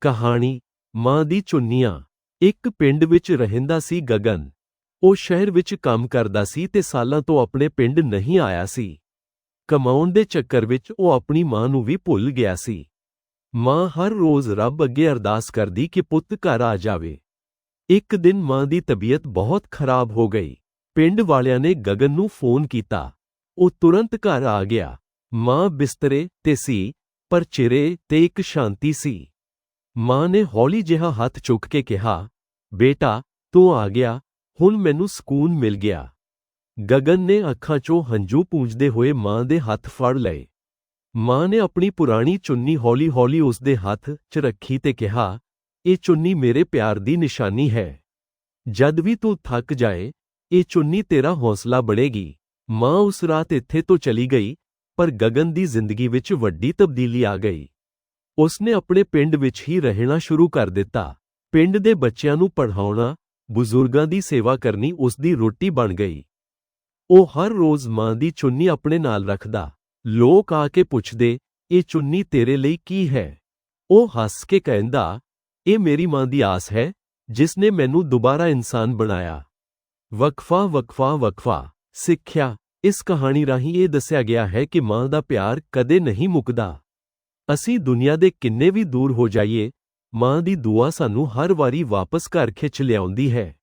ਕਹਾਣੀ ਮਾਂ ਦੀ ਚੁੰਨੀਆਂ। ਇੱਕ ਪਿੰਡ ਵਿੱਚ ਰਹਿੰਦਾ ਸੀ ਗਗਨ। ਉਹ ਸ਼ਹਿਰ ਵਿੱਚ ਕੰਮ ਕਰਦਾ ਸੀ ਤੇ ਸਾਲਾਂ ਤੋਂ ਆਪਣੇ ਪਿੰਡ ਨਹੀਂ ਆਇਆ ਸੀ। ਕਮਾਉਣ ਦੇ ਚੱਕਰ ਵਿੱਚ ਉਹ ਆਪਣੀ ਮਾਂ ਨੂੰ ਵੀ ਭੁੱਲ ਗਿਆ ਸੀ। ਮਾਂ ਹਰ ਰੋਜ਼ ਰੱਬ ਅੱਗੇ ਅਰਦਾਸ ਕਰਦੀ ਕਿ ਪੁੱਤ ਘਰ ਆ ਜਾਵੇ। ਇੱਕ ਦਿਨ ਮਾਂ ਦੀ ਤਬੀਅਤ ਬਹੁਤ ਖਰਾਬ ਹੋ ਗਈ। ਪਿੰਡ ਵਾਲਿਆਂ ਨੇ ਗਗਨ ਨੂੰ ਫੋਨ ਕੀਤਾ। ਉਹ ਤੁਰੰਤ ਘਰ ਆ ਗਿਆ। ਮਾਂ ਬਿਸਤਰੇ ਤੇ ਸੀ, ਪਰ ਚਿਹਰੇ ਤੇ ਇੱਕ ਸ਼ਾਂਤੀ ਸੀ। ਮਾਂ ਨੇ ਹੌਲੀ ਜਿਹਾ ਹੱਥ ਚੁੱਕ ਕੇ ਕਿਹਾ, ਬੇਟਾ, ਤੂੰ ਆ ਗਿਆ, ਹੁਣ ਮੈਨੂੰ ਸਕੂਨ ਮਿਲ ਗਿਆ। ਗਗਨ ਨੇ ਅੱਖਾਂ 'ਚੋਂ ਹੰਝੂ ਪੂੰਝਦੇ ਹੋਏ ਮਾਂ ਦੇ ਹੱਥ ਫੜ ਲਏ। ਮਾਂ ਨੇ ਆਪਣੀ ਪੁਰਾਣੀ ਚੁੰਨੀ ਹੌਲੀ-ਹੌਲੀ ਉਸ ਦੇ ਹੱਥ 'ਚ ਰੱਖੀ ਤੇ ਕਿਹਾ, ਇਹ ਚੁੰਨੀ ਮੇਰੇ ਪਿਆਰ ਦੀ ਨਿਸ਼ਾਨੀ ਹੈ। ਜਦ ਵੀ ਤੂੰ ਥੱਕ ਜਾਏ, ਇਹ ਚੁੰਨੀ ਤੇਰਾ ਹੌਸਲਾ ਬਣੇਗੀ ਮਾਂ ਉਸ ਰਾਤ ਇੱਥੇ ਤੋਂ ਚਲੀ ਗਈ, ਪਰ ਗਗਨ ਦੀ ਜ਼ਿੰਦਗੀ ਵਿੱਚ ਵੱਡੀ ਤਬਦੀਲੀ ਆ ਗਈ। ਉਸਨੇ ਆਪਣੇ ਪਿੰਡ ਵਿੱਚ ਹੀ ਰਹਿਣਾ ਸ਼ੁਰੂ ਕਰ ਦਿੱਤਾ। ਪਿੰਡ ਦੇ ਬੱਚਿਆਂ ਨੂੰ ਪੜ੍ਹਾਉਣਾ, ਬਜ਼ੁਰਗਾਂ ਦੀ ਸੇਵਾ ਕਰਨੀ ਉਸ ਦੀ ਰੋਟੀ ਬਣ ਗਈ। ਉਹ ਹਰ ਰੋਜ਼ ਮਾਂ ਦੀ ਚੁੰਨੀ ਆਪਣੇ ਨਾਲ ਰੱਖਦਾ। ਲੋਕ ਆ ਕੇ ਪੁੱਛਦੇ, ਇਹ ਚੁੰਨੀ ਤੇਰੇ ਲਈ ਕੀ ਹੈ? ਉਹ ਹੱਸ ਕੇ ਕਹਿੰਦਾ, ਇਹ ਮੇਰੀ ਮਾਂ ਦੀ ਆਸ ਹੈ, ਜਿਸ ਨੇ ਮੈਨੂੰ ਦੁਬਾਰਾ ਇਨਸਾਨ ਬਣਾਇਆ। ਵਕਫਾ ਵਕਫਾ ਵਕਫਾ, ਸਿੱਖਿਆ, ਇਸ ਕਹਾਣੀ ਰਾਹੀਂ ਇਹ ਦੱਸਿਆ ਗਿਆ ਹੈ ਕਿ ਮਾਂ ਦਾ ਪਿਆਰ ਕਦੇ ਨਹੀਂ ਮੁੱਕਦਾ। ਅਸੀਂ ਦੁਨੀਆ ਦੇ ਕਿੰਨੇ ਵੀ ਦੂਰ ਹੋ ਜਾਈਏ, ਮਾਂ ਦੀ ਦੁਆ ਸਾਨੂੰ ਹਰ ਵਾਰੀ ਵਾਪਸ ਘਰ ਖਿੱਚ ਲਿਆਉਂਦੀ ਹੈ।